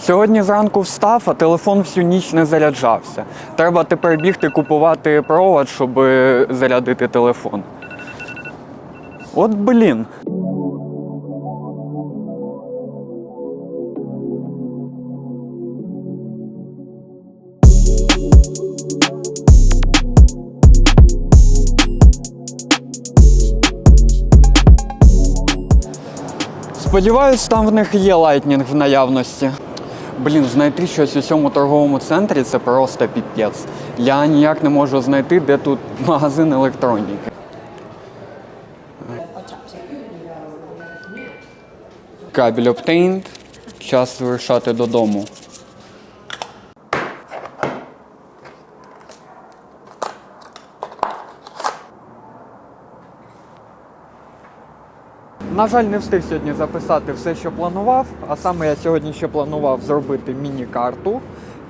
Сьогодні зранку встав, а телефон всю ніч не заряджався. Треба тепер бігти купувати провод, щоб зарядити телефон. От блін. Сподіваюсь, там в них є лайтнінг в наявності. Блін, знайти щось у цьому торговому центрі це просто піпець. Я ніяк не можу знайти, де тут магазин електроніки. Кабель обтейнт. Час вирушати додому. На жаль, не встиг сьогодні записати все, що планував. А саме я сьогодні ще планував зробити міні-карту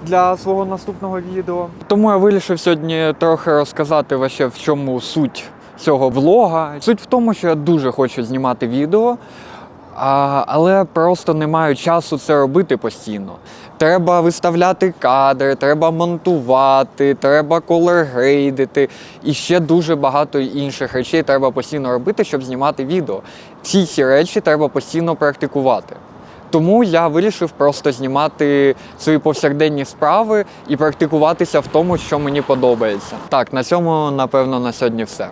для свого наступного відео. Тому я вирішив сьогодні трохи розказати ваше в чому суть цього влога. Суть в тому, що я дуже хочу знімати відео. А, але просто не маю часу це робити постійно. Треба виставляти кадри, треба монтувати, треба колоргрейдити і ще дуже багато інших речей треба постійно робити, щоб знімати відео. Всі ці речі треба постійно практикувати. Тому я вирішив просто знімати свої повсякденні справи і практикуватися в тому, що мені подобається. Так, на цьому напевно на сьогодні все.